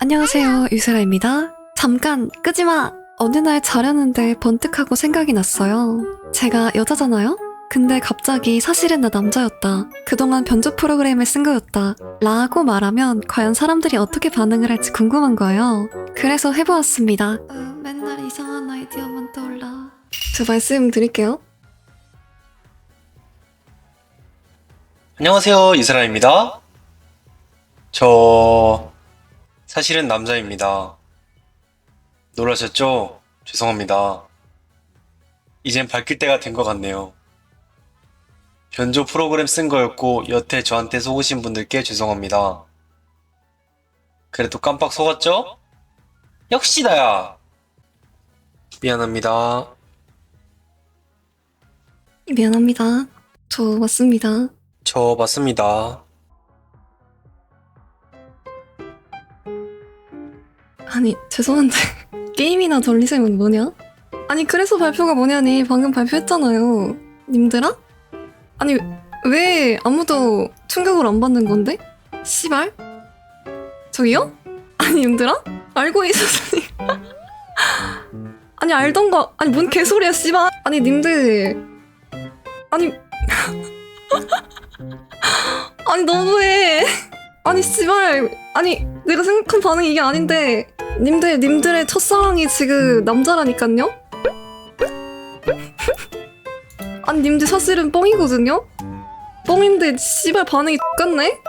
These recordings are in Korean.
안녕하세요, 유세라입니다. 잠깐, 끄지마! 어느 날 자려는데 번뜩하고 생각이 났어요. 제가 여자잖아요? 근데 갑자기 사실은 나 남자였다. 그동안 변조 프로그램을 쓴 거였다. 라고 말하면 과연 사람들이 어떻게 반응을 할지 궁금한 거예요. 그래서 해보았습니다. 어, 맨날 이상한 아이디어만 떠올라. 저 말씀 드릴게요. 안녕하세요, 이스라입니다. 저 사실은 남자입니다. 놀라셨죠? 죄송합니다. 이젠 밝힐 때가 된 것 같네요. 변조 프로그램 쓴 거였고 여태 저한테 속으신 분들께 죄송합니다. 그래도 깜빡 속았죠? 역시 나야. 미안합니다. 미안합니다. 저 맞습니다. 저 맞습니다. 아니 죄송한데 게임이나 돌리셈은 뭐냐? 아니 그래서 발표가 뭐냐니 방금 발표했잖아요 님들아? 아니 왜 아무도 충격을 안 받는 건데? 씨발? 저기요? 아니 님들아? 알고 있었으니 아니 알던가 아니 뭔 개소리야 씨발 아니 님들 아니 아니 너무해 아니 씨발 아니 내가 생각한 반응이 이게 아닌데 님들 님들의 첫사랑이 지금 남자라니깐요? 아니 님들 사실은 뻥이거든요? 뻥인데 씨발 반응이 똑같네?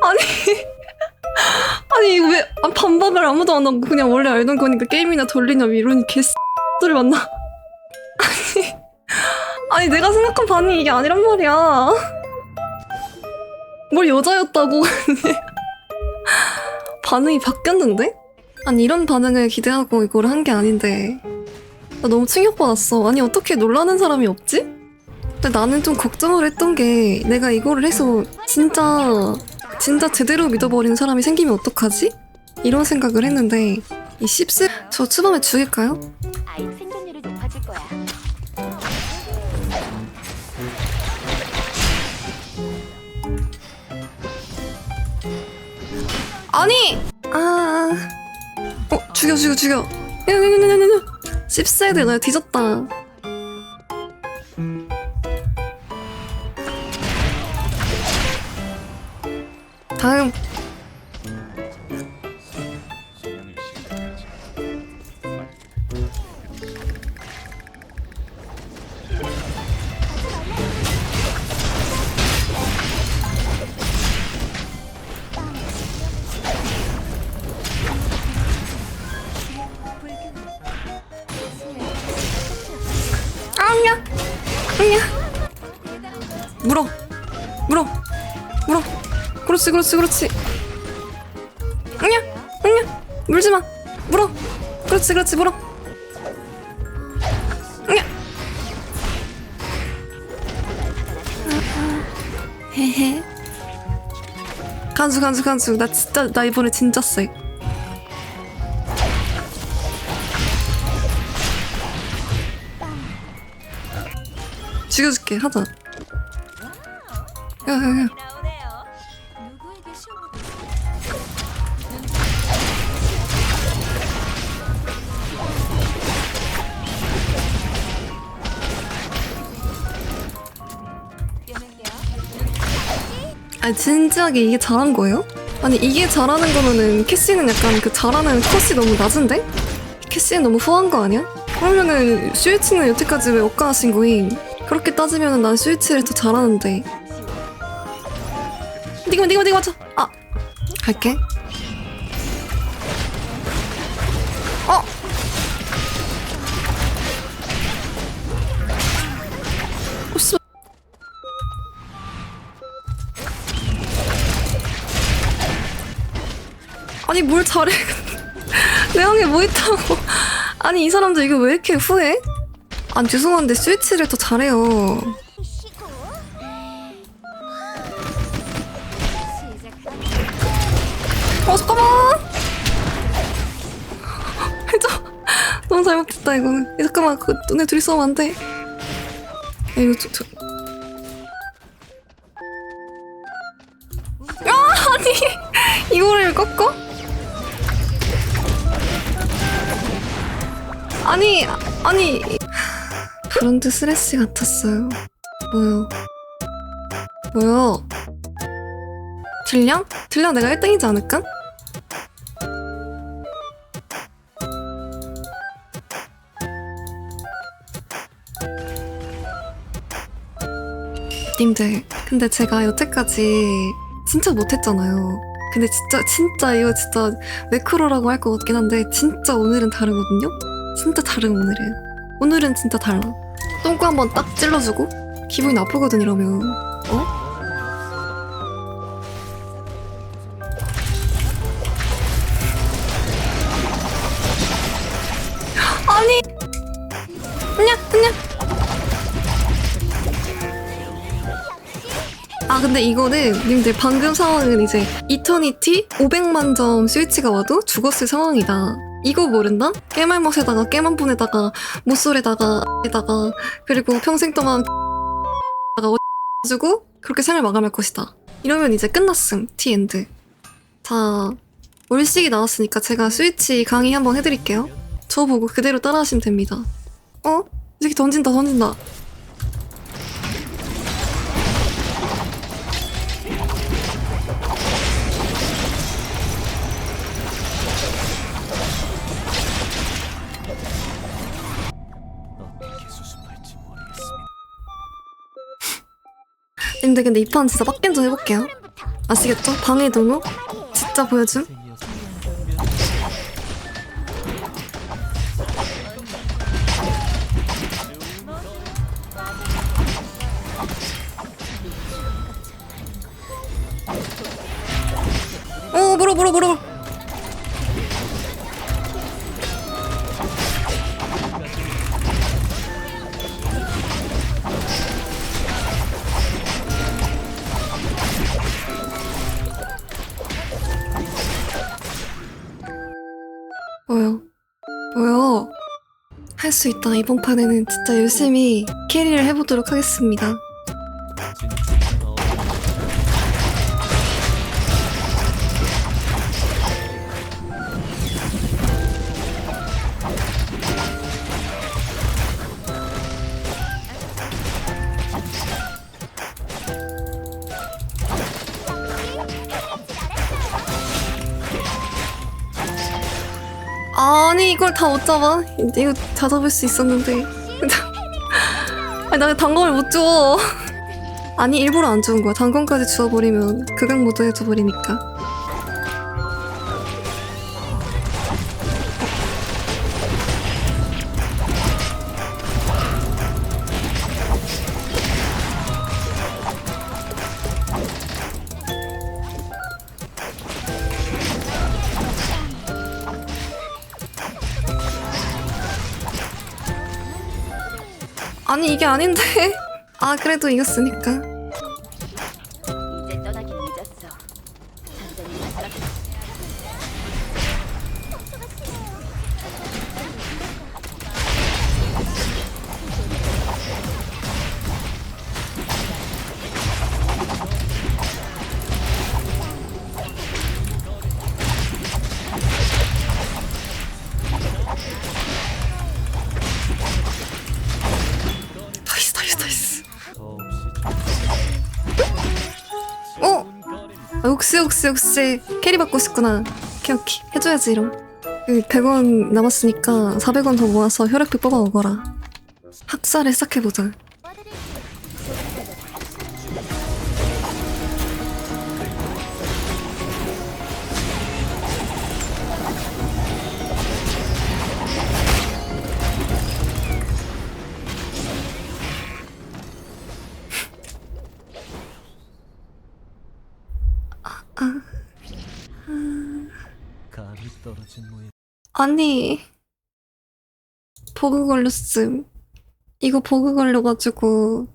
아니 아니 왜 아, 반박을 아무도 안 하고 그냥 원래 알던 거니까 게임이나 돌리냐 이러니 개소리 맞나? 아니 아니 내가 생각한 반응이 이게 아니란 말이야 뭘 여자였다고 반응이 바뀌었는데? 아니 이런 반응을 기대하고 이걸 한 게 아닌데 나 너무 충격받았어 아니 어떻게 놀라는 사람이 없지? 근데 나는 좀 걱정을 했던 게 내가 이거를 해서 진짜 진짜 제대로 믿어버리는 사람이 생기면 어떡하지? 이런 생각을 했는데 이 씹스 저 추범에 죽일까요? 아이 생존율이 높아질 거야. 아니! 아... 어 죽여 죽여 죽여. 야 야 야 야 야 야 씹스헤드 나 뒤졌다. 다음 물어. 물어. 물어. 그렇지 그렇지 그렇지. 아니야 아니야. 물지마. 물어. 그렇지 그렇지 물어. 아니야 헤헤. 간수 간수 간수. 나 진짜 나 이번에 진짜 쎄. 죽여줄게 하자 아니 진지하게 이게 잘한 거예요? 아니 이게 잘하는 거면은 캐시는 약간 그 잘하는 컷이 너무 낮은데? 캐시는 너무 후한 거 아니야? 그러면은 슈이치는 여태까지 왜 억까하신 거임? 그렇게 따지면은 난 슈이치를 더 잘하는데 니가 니가 니가 맞춰. 아 갈게. 어. 아니 뭘 잘해. 내 형에 뭐 있다고. 아니 이 사람들 이거 왜 이렇게 후해? 아니 죄송한데 스위치를 더 잘해요 어스커머 해줘 너무 잘못됐다 이거는. 이 잠깐만 그 너네 둘이 싸우면 안돼. 야 이거 저, 저... 아 아니. 이거를 꺾어? 아니 아니. 브런드 쓰레쉬 같았어요. 뭐요? 뭐요? 들려? 들려 내가 1등이지 않을까? 님들. 근데 제가 여태까지 진짜 못했잖아요. 근데 진짜 진짜 이거 진짜 매크로라고 할 것 같긴 한데 진짜 오늘은 다르거든요? 진짜 다른 오늘은 오늘은 진짜 달라. 똥꼬 한번 딱 찔러주고 기분이 나쁘거든 이러면 근데 이거는 님들 방금 상황은 이제 이터니티 500만 점 스위치가 와도 죽었을 상황이다. 이거 모른다? 깨말못에다가 깨만분에다가 못쏠에다가 에다가 그리고 평생 동안 다가 가지고 그렇게 생을 마감할 것이다. 이러면 이제 끝났음 티엔드. 자 월식이 나왔으니까 제가 스위치 강의 한번 해드릴게요. 저 보고 그대로 따라하시면 됩니다. 어? 이 새끼 던진다 던진다 근데 근데 이 판 진짜 빡겜 좀 해볼게요. 아시겠죠? 방해 동요 진짜 보여줌? 어 물어 물어 물어 할 수 있다 이번 판에는 진짜 열심히 캐리를 해보도록 하겠습니다 이걸 다 못 잡아? 이거 다 잡을 수 있었는데 아니 나 단검을 못 줘. 아니 일부러 안 주는 거야. 단검까지 주워버리면 극악 모드 해줘버리니까. 아니 이게 아닌데. 아 그래도 이겼으니까. 이제 떠나긴 늦었어. 아, 역시 역시 역시 캐리 받고 싶구나. 오케이 오케이 해줘야지. 그 100원 남았으니까 400원 더 모아서 혈액비 뽑아 오거라. 학살을 시작해보자. 아니 버그 걸렸음 이거 버그 걸려가지고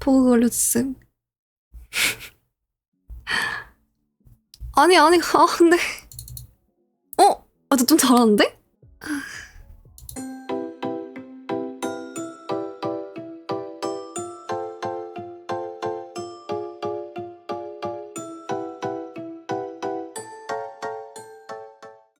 버그 걸렸음 아니 아니 아 근데 어? 아저좀 잘하는데? 아,